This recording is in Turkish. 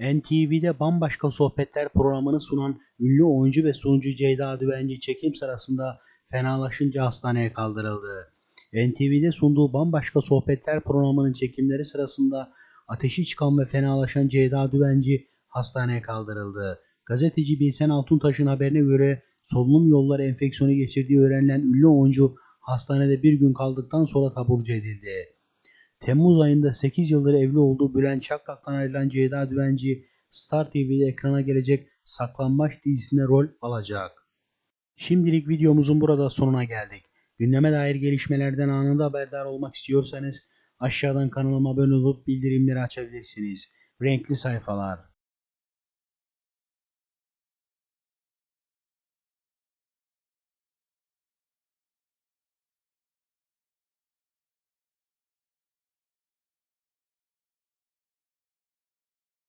NTV'de bambaşka sohbetler programını sunan ünlü oyuncu ve sunucu Ceyda Düvenci çekim sırasında fenalaşınca hastaneye kaldırıldı. NTV'de sunduğu bambaşka sohbetler programının çekimleri sırasında ateşi çıkan ve fenalaşan Ceyda Düvenci hastaneye kaldırıldı. Gazeteci Bilsen Altuntaş'ın haberine göre solunum yolları enfeksiyonu geçirdiği öğrenilen ünlü oyuncu hastanede bir gün kaldıktan sonra taburcu edildi. Temmuz ayında 8 yıldır evli olduğu Bülent Çakrak'tan ayrılan Ceyda Düvenci Star TV'de ekrana gelecek Saklanmaç dizisinde rol alacak. Şimdilik videomuzun burada sonuna geldik. Gündeme dair gelişmelerden anında haberdar olmak istiyorsanız aşağıdan kanalıma abone olup bildirimleri açabilirsiniz. Renkli sayfalar.